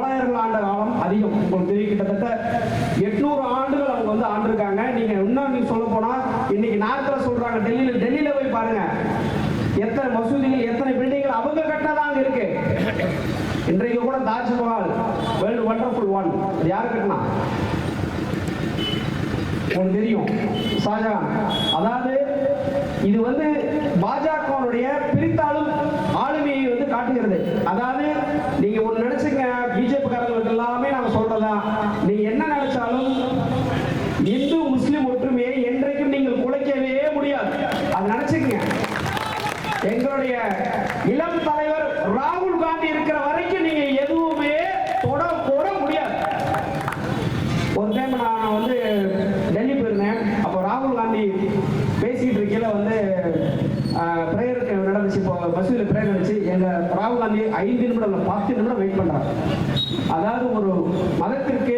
தொள்ளாயிரம் ஆண்டு காலம் அதிகம். உங்களுக்கு தெரியும் கிட்டத்தட்ட எட்நூறு ஆண்டுகள் அவங்க வந்து ஆண்டிருக்காங்க. நீங்க இன்னும் நீங்க சொல்ல போனா இன்னைக்கு நார்த்தில் சொல்றாங்க டெல்லியில டெல்லியில போய் பாருங்க. எத்தனை மசூதிகள் எத்தனை பில்டிங்கள் அவங்க கட்டினதா அங்க இருக்கு. இன்றைக்கு கூட தாஜ்மஹால் வேர்ல்டு ஒண்டர்ஃபுல் ஒன். அது யார் கட்டினா? உங்களுக்கு தெரியும். ஷாஜகான் அதாவது இது வந்து பாஜகவுடைய பிரித்தாளும் ஆளுமையை வந்து காட்டுகிறது அதாவது நீங்க ஒண்ணு நினைச்சுங்க பிஜேபி காரங்களுக்கு எல்லாமே நாங்க சொல்றதா? நீங்க என்ன நினைச்சாலும் இந்து முஸ்லிம் ஒற்றுமையை என்றைக்கும் நீங்கள் குலைக்கவே முடியாது. அது நினைச்சுக்கங்க. எங்களுடைய இளம் தலைவர் ராகுல் காந்தி இருக்கிற வரைக்கும் நீங்க எதுவுமே தொட போட முடியாது. ஒரு டைம் நான் வந்து டெல்லி போயிருந்தேன். அப்போ ராகுல் காந்தி பேசிட்டு இருக்கையில வந்து பஸ்ஸில் ப்ரேயர் வச்சு எங்கள் ராகுல் காந்தி ஐந்து நிமிடம் இல்லை பத்து நிமிடம் வெயிட் பண்ணுறாங்க அதாவது ஒரு மதத்திற்கு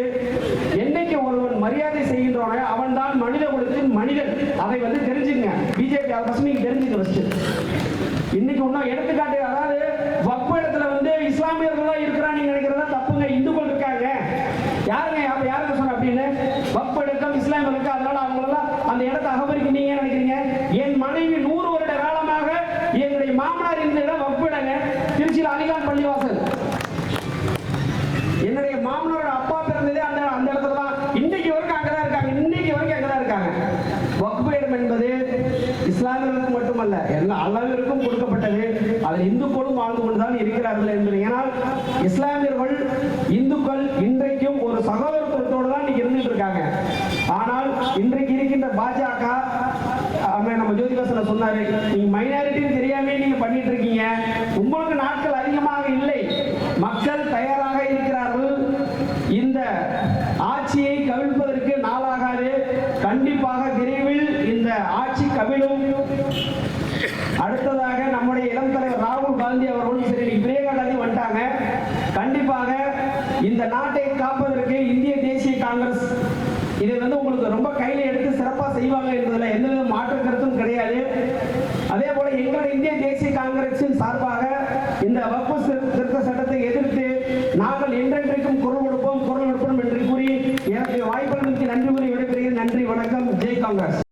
என்னைக்கு ஒருவன் மரியாதை செய்கின்றவனோ அவன் தான் மனித குலத்தின் மனிதன். அதை வந்து தெரிஞ்சுங்க. பிஜேபி அதை ஃபஸ்ட் நீங்கள் தெரிஞ்சுக்க ஃபஸ்ட்டு இன்னைக்கு இன்னும் எடுத்துக்காட்டு அதாவது வப்ப இடத்துல வந்து இஸ்லாமியர்கள் தான் இருக்கிறான்னு நீங்க நினைக்கிறதா தப்புங்க. இந்துக்கள் இருக்காங்க. யாருங்க அப்ப யாருங்க சொன்ன அப்படின்னு? வப்ப இடக்கம் இஸ்லாமியர்களுக்கு அதனால அவங்களெல்லாம் அந்த இடத்தை அகபரிக்கு நீங்க என்ன நினைக்கிறீங்க என் மனைவி நூறு வருட காலமாக என்னுடைய மாமனார் இந்த இடம் வக்பு இடங்க திருச்சியில் அலிகான் பள்ளிவாசல் என்னுடைய மாமனாரோட அப்பா பிறந்ததே அந்த அந்த இடத்துல தான் இன்னைக்கு வரைக்கும் அங்கதான் இருக்காங்க இன்னைக்கு வரைக்கும் அங்கதான் இருக்காங்க வக்பு இடம் என்பது இஸ்லாமியர்களுக்கு மட்டுமல்ல எல்லா அளவிற்கும் கொடுக்கப்பட்டது. அதில் இந்துக்களும் வாழ்ந்து கொண்டுதான் இருக்கிறார்கள் என்று ஏனால் இஸ்லாமியர்கள் இந்துக்கள் இன்றைக்கும் ஒரு சகோதரத்துவத்தோடு தான் இன்னைக்கு இருந்துட்டு இருக்காங்க ஆனால் இன்றைக்கு இருக்கின்ற பாஜக நம்ம ஜோதிகாசன சொன்னாரு? நீங்க மைனாரிட்டின்னு தெரியாம நீங்க பண்ணிட்டு இருக்கீங்க. உங்களுக்கு நாட்கள் அதிகமாக இல்லை. மக்கள் அடுத்ததாக நம்முடைய இளம் தலைவர் ராகுல் காந்தி அவர்களும் சரி இன்னைக்கு வந்துட்டாங்க. கண்டிப்பாக இந்த நாட்டை காப்பதற்கு இந்திய தேசிய காங்கிரஸ் இதை வந்து உங்களுக்கு ரொம்ப கையில எடுத்து சிறப்பாக செய்வாங்க என்பதில் எந்தவித மாற்று கருத்தும் கிடையாது. அதே போல எங்களுடைய இந்திய தேசிய காங்கிரசின் சார்பாக இந்த வக்பு திருத்த சட்டத்தை எதிர்த்து நாங்கள் என்றென்றைக்கும் குரல் கொடுப்போம் குரல் கொடுப்போம் என்று கூறி எனக்கு வாய்ப்புகளுக்கு நன்றி கூறி விடைபெறுகிறேன். நன்றி வணக்கம். ஜெய் காங்கிரஸ்.